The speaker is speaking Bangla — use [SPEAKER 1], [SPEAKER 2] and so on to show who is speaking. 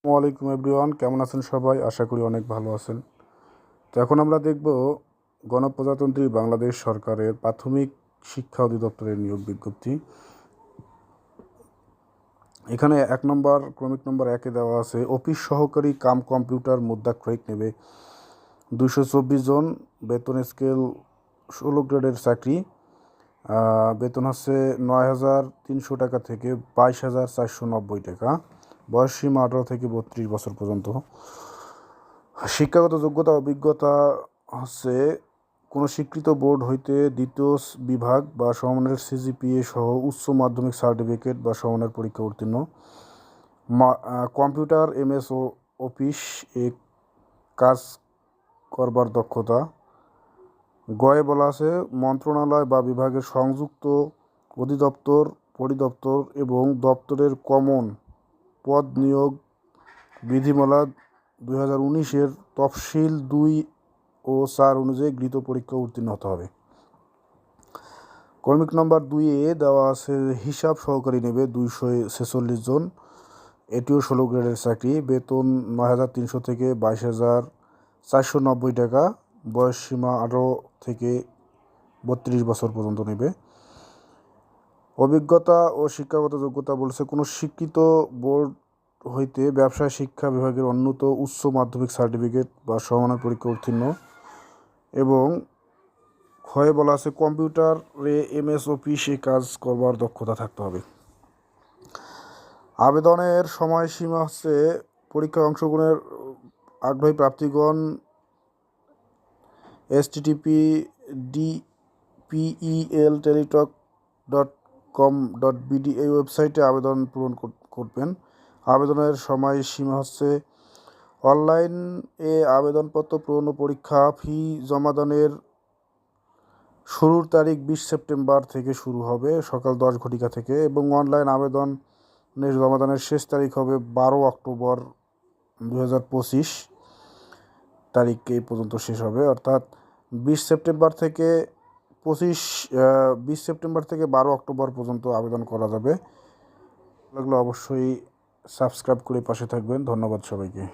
[SPEAKER 1] আসসালামু আলাইকুম এভরিওয়ান, কেমন আছেন সবাই? আশা করি অনেক ভালো আছেন। তো এখন আমরা দেখব গণপ্রজাতন্ত্রী বাংলাদেশ সরকারের প্রাথমিক শিক্ষা অধিদপ্তরের নিয়োগ বিজ্ঞপ্তি। এখানে এক নম্বর, ক্রমিক নম্বর একে দেওয়া আছে, অফিস সহকারী কাম কম্পিউটার মুদ্রাক্ষরিক নেবে দুশো চব্বিশ জন, বেতন স্কেল ষোলো গ্রেডের চাকরি বেতন হচ্ছে নয় হাজার তিনশো টাকা থেকে বাইশ হাজার চারশো নব্বই টাকা। বয়স সীমা আঠারো থেকে বত্রিশ বছর পর্যন্ত। শিক্ষাগত যোগ্যতা, অভিজ্ঞতা হচ্ছে কোনো স্বীকৃত বোর্ড হইতে দ্বিতীয় বিভাগ বা সমমানের সিজিপিএ সহ উচ্চ মাধ্যমিক সার্টিফিকেট বা সমমানের পরীক্ষা উত্তীর্ণ। কম্পিউটার, এমএস ও অফিস এ কাজ করবার দক্ষতা। গয়ে বলা আছে, মন্ত্রণালয় বা বিভাগের সংযুক্ত অধিদপ্তর, পরিদপ্তর এবং দপ্তরের কমন পদ নিয়োগ বিধিমালা দুই হাজার উনিশের তফসিল দুই ও চার অনুযায়ী গৃহীত পরীক্ষা উত্তীর্ণ হতে হবে। কর্মিক নম্বর দুই এ দেওয়া আছে হিসাব সহকারী নেবে দুইশো ছেচল্লিশ জন। এটিও ষোলো গ্রেডের চাকরি। বেতন নয় হাজার তিনশো থেকে বাইশ হাজার চারশো নব্বই টাকা। বয়স সীমা আঠারো থেকে বত্রিশ বছর পর্যন্ত নেবে। অভিজ্ঞতা ও শিক্ষাগত যোগ্যতা বলছে কোনো শিক্ষিত বোর্ড হইতে ব্যবসায় শিক্ষা বিভাগের উন্নত উচ্চ মাধ্যমিক সার্টিফিকেট বা সমানের পরীক্ষা উত্তীর্ণ এবং ক্ষয়ে বলা আছে কম্পিউটারে এমএস অফিসে কাজ করবার দক্ষতা থাকতে হবে। আবেদনের সময়সীমা হচ্ছে পরীক্ষায় অংশগ্রহণের আগ্রহী প্রাপ্তিগণ S TTP D PEL Teletalk dot com dot BD এই ওয়েবসাইটে আবেদন পূরণ করবেন। আবেদনের সময়সীমা হচ্ছে অনলাইন এ আবেদনপত্র পূরণ পরীক্ষা ফি জমাদানের শুরুর তারিখ বিশ সেপ্টেম্বর থেকে শুরু হবে, সকাল দশ ঘটিকা থেকে, এবং অনলাইন আবেদনের জমাদানের শেষ তারিখ হবে বারো অক্টোবর দু হাজার পঁচিশ তারিখ এই পর্যন্ত শেষ হবে। অর্থাৎ বিশ সেপ্টেম্বর থেকে পঁচিশ বিশ সেপ্টেম্বর থেকে বারো অক্টোবর পর্যন্ত আবেদন করা যাবে। লাগলে অবশ্যই সাবস্ক্রাইব করে পাশে থাকবেন। ধন্যবাদ সবাইকে।